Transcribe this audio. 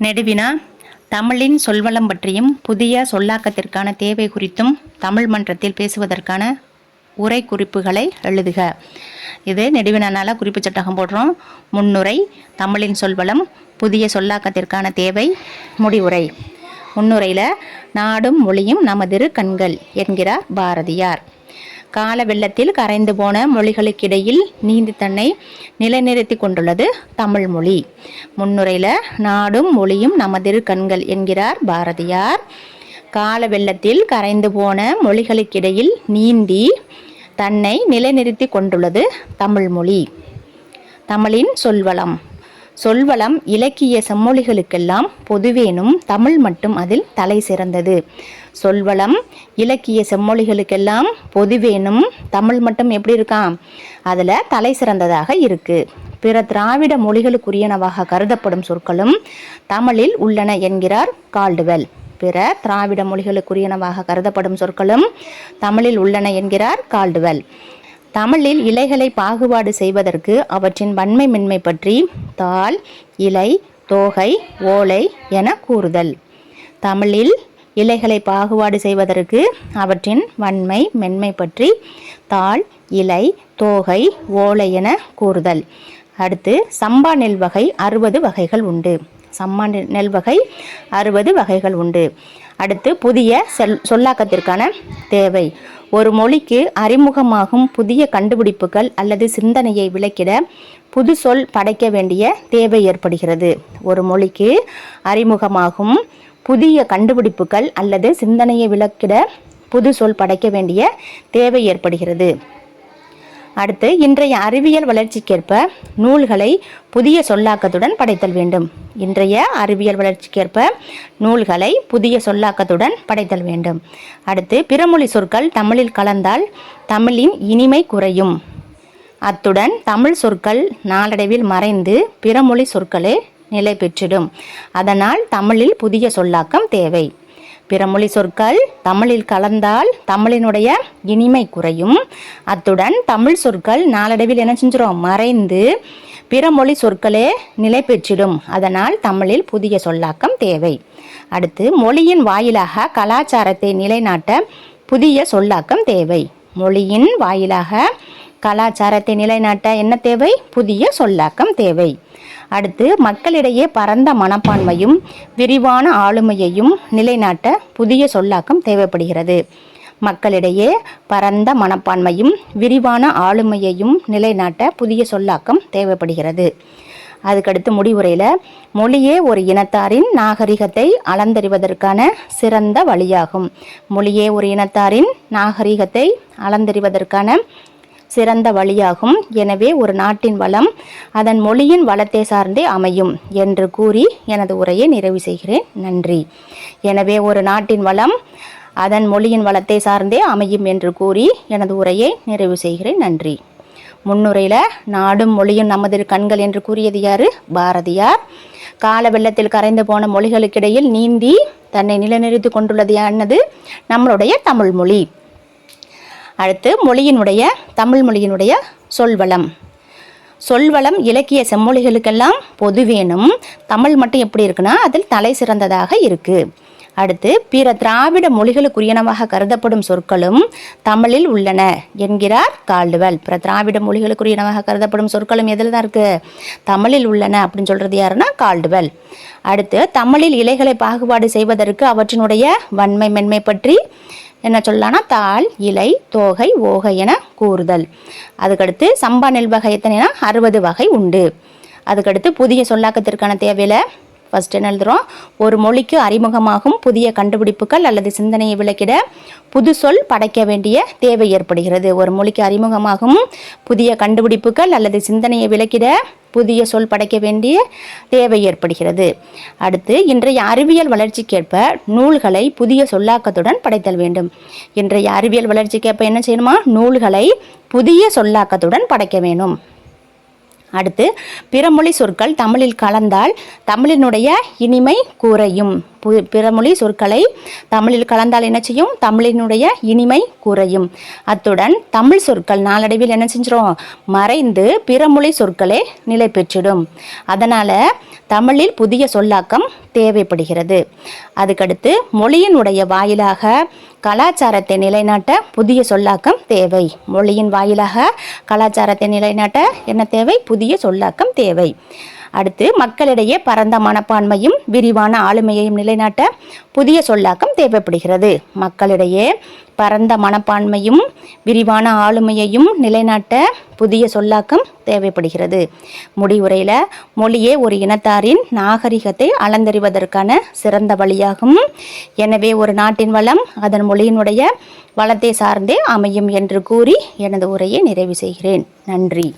நெடுவினா தமிழின் சொல்வளம் பற்றியும் புதிய சொல்லாக்கத்திற்கான தேவை குறித்தும் தமிழ் மன்றத்தில் பேசுவதற்கான உரை குறிப்புகளை எழுதுக. இது நெடுவினால குறிப்பு சட்டகம் போடுறோம். முன்னுரை தமிழின் சொல்வளம் புதிய சொல்லாக்கத்திற்கான தேவை முடிவுரை. முன்னுரையில் நாடும் மொழியும் நமதிரு கண்கள் என்கிறார் பாரதியார். கால வெள்ளத்தில் கரைந்து போன மொழிகளுக்கிடையில் நீந்தி தன்னை நிலைநிறுத்தி கொண்டுள்ளது தமிழ் மொழி. முன்னுரையில் நாடும் மொழியும் நமதிரு கண்கள் என்கிறார் பாரதியார். கால வெள்ளத்தில் கரைந்து போன மொழிகளுக்கிடையில் நீந்தி தன்னை நிலைநிறுத்தி கொண்டுள்ளது தமிழ் மொழி. தமிழின் சொல்வளம். சொல்வளம் இலக்கிய செம்மொழிகளுக்கெல்லாம் பொதுவேனும் தமிழ் மட்டும் அதில் தலை சிறந்தது. சொல்வளம் இலக்கிய செம்மொழிகளுக்கெல்லாம் பொதுவேனும் தமிழ் மட்டும் எப்படி இருக்காம்? அதில் தலை சிறந்ததாக இருக்குது பிற திராவிட மொழிகளுக்குரியனவாக கருதப்படும் சொற்களும் தமிழில் உள்ளன என்கிறார் கால்டுவெல். பிற திராவிட மொழிகளுக்குரியனவாக கருதப்படும் சொற்களும் தமிழில் உள்ளன என்கிறார் கால்டுவெல். தமிழில் இலைகளை பாகுபாடு செய்வதற்கு அவற்றின் வன்மை மென்மை பற்றி தாள் இலை தோகை ஓலை என கூறுதல். தமிழில் இலைகளை பாகுபாடு செய்வதற்கு அவற்றின் வன்மை மென்மை பற்றி தாள் இலை தோகை ஓலை என கூறுதல். அடுத்து சம்பா நெல் வகை அறுபது வகைகள் உண்டு. சம்பா நெல் நெல் வகை அறுபது வகைகள் உண்டு. அடுத்து புதிய செல் சொல்லாக்கத்திற்கான தேவை. ஒரு மொழிக்கு அறிமுகமாகும் புதிய கண்டுபிடிப்புகள் அல்லது சிந்தனையை விளக்கிட புது சொல் படைக்க வேண்டிய தேவை ஏற்படுகிறது. ஒரு மொழிக்கு அறிமுகமாகும் புதிய கண்டுபிடிப்புகள் அல்லது சிந்தனையை விளக்கிட புது சொல் படைக்க வேண்டிய தேவை ஏற்படுகிறது. அடுத்து இன்றைய அறிவியல் வளர்ச்சிக்கேற்ப நூல்களை புதிய சொல்லாக்கத்துடன் படைத்தல் வேண்டும். இன்றைய அறிவியல் வளர்ச்சிக்கேற்ப நூல்களை புதிய சொல்லாக்கத்துடன் படைத்தல் வேண்டும். அடுத்து பிறமொழி சொற்கள் தமிழில் கலந்தால் தமிழின் இனிமை குறையும். அத்துடன் தமிழ் சொற்கள் நாளடைவில் மறைந்து பிறமொழி சொற்களே நிலை பெற்றிடும் அதனால் தமிழில் புதிய சொல்லாக்கம் தேவை. பிறமொழி சொற்கள் தமிழில் கலந்தால் தமிழினுடைய இனிமை குறையும். அத்துடன் தமிழ் சொற்கள் நாளடைவில் என்ன செஞ்சிடும் மறைந்து பிறமொழி சொற்களே நிலை பெற்றிடும். அதனால் தமிழில் புதிய சொல்லாக்கம் தேவை. அடுத்து மொழியின் வாயிலாக கலாச்சாரத்தை நிலைநாட்ட புதிய சொல்லாக்கம் தேவை. மொழியின் வாயிலாக கலாச்சாரத்தை நிலைநாட்ட என்ன தேவை? புதிய சொல்லாக்கம் தேவை. அடுத்து மக்களிடையே பரந்த மனப்பான்மையும் விரிவான ஆளுமையையும் நிலைநாட்ட புதிய சொல்லாக்கம் தேவைப்படுகிறது. மக்களிடையே பரந்த மனப்பான்மையும் விரிவான ஆளுமையையும் நிலைநாட்ட புதிய சொல்லாக்கம் தேவைப்படுகிறது. அதுக்கடுத்து முடிவுரையில் மொழியே ஒரு இனத்தாரின் நாகரிகத்தை அளந்தறிவதற்கான சிறந்த வழியாகும். மொழியே ஒரு இனத்தாரின் நாகரிகத்தை அளந்தறிவதற்கான சிறந்த வழியாகும். எனவே ஒரு நாட்டின் வளம் அதன் மொழியின் வளத்தை சார்ந்தே அமையும் என்று கூறி எனது உரையை நிறைவு செய்கிறேன். நன்றி. எனவே ஒரு நாட்டின் வளம் அதன் மொழியின் வளத்தை சார்ந்தே அமையும் என்று கூறி எனது உரையை நிறைவு செய்கிறேன். நன்றி. முன்னுரையில் நாடும் மொழியும் நமது கண்கள் என்று கூறியது யாரு? பாரதியார். கால வெள்ளத்தில் கரைந்து போன மொழிகளுக்கிடையில் நீந்தி தன்னை நிலைநிறுத்தி கொண்டுள்ளது என்னது? நம்மளுடைய தமிழ் மொழி. அடுத்து மொழியினுடைய தமிழ் மொழியினுடைய சொல்வளம். சொல்வளம் இலக்கிய செம்மொழிகளுக்கெல்லாம் பொதுவேனும். தமிழ் மட்டும் எப்படி இருக்குன்னா அதில் தலை சிறந்ததாக இருக்கு. அடுத்து பிற திராவிட மொழிகளுக்குரியனவாக கருதப்படும் சொற்களும் தமிழில் உள்ளன என்கிறார் கால்டுவெல் பிற திராவிட மொழிகளுக்குரியனவாக கருதப்படும் சொற்களும் எதில் தான் இருக்கு? தமிழில் உள்ளன அப்படின்னு சொல்றது யாருன்னா கால்டுவெல் அடுத்து தமிழில் இலைகளை பாகுபாடு செய்வதற்கு அவற்றினுடைய வன்மை மென்மை பற்றி என்ன சொல்லலாம்னா தாள் இலை தோகை ஓகை என கூறுதல். அதுக்கடுத்து சம்பா நெல் வகை எத்தனைனா அறுபது வகை உண்டு. அதுக்கடுத்து புதிய சொல்லாக்கத்திற்கான தேவையில் ஃபஸ்ட் என்ன எழுதுகிறோம் ஒரு மொழிக்கு அறிமுகமாகும் புதிய கண்டுபிடிப்புகள் அல்லது சிந்தனையை விளக்கிட புது சொல் படைக்க வேண்டிய தேவை ஏற்படுகிறது. ஒரு மொழிக்கு அறிமுகமாகும் புதிய கண்டுபிடிப்புகள் அல்லது சிந்தனையை விளக்கிட புதிய சொல் படைக்க வேண்டிய தேவை ஏற்படுகிறது. அடுத்து இன்றைய அறிவியல் வளர்ச்சிக்கேற்ப நூல்களை புதிய சொல்லாக்கத்துடன் படைத்தல் வேண்டும். இன்றைய அறிவியல் வளர்ச்சிக்கேற்ப என்ன செய்யணுமா? நூல்களை புதிய சொல்லாக்கத்துடன் படைக்க வேணும். அடுத்து பிறமொழி சொற்கள் தமிழில் கலந்தால் தமிழினுடைய இனிமை கூறையும். பு- பிறமொழி சொற்களை தமிழில் கலந்தால் என்ன செய்யும்? தமிழினுடைய இனிமை குறையும். அத்துடன் தமிழ் சொற்கள் நாளடைவில் என்ன செஞ்சிடும் மறைந்து பிறமொழி சொற்களே நிலை பெற்றிடும். அதனால் தமிழில் புதிய சொல்லாக்கம் தேவைப்படுகிறது. அதுக்கடுத்து மொழியினுடைய வாயிலாக கலாச்சாரத்தை நிலைநாட்ட புதிய சொல்லாக்கம் தேவை. மொழியின் வாயிலாக கலாச்சாரத்தை நிலைநாட்ட என்ன தேவை? புதிய சொல்லாக்கம் தேவை. அடுத்து மக்களிடையே பரந்த மனப்பான்மையும் விரிவான ஆளுமையையும் நிலைநாட்ட புதிய சொல்லாக்கம் தேவைப்படுகிறது. மக்களிடையே பரந்த மனப்பான்மையும் விரிவான ஆளுமையையும் நிலைநாட்ட புதிய சொல்லாக்கம் தேவைப்படுகிறது. முடிவுரையில் மொழியே ஒரு இனத்தாரின் நாகரிகத்தை அளந்தறிவதற்கான சிறந்த வழியாகும். எனவே ஒரு நாட்டின் வளம் அதன் மொழியினுடைய வளத்தை சார்ந்தே அமையும் என்று கூறி எனது உரையை நிறைவு செய்கிறேன். நன்றி.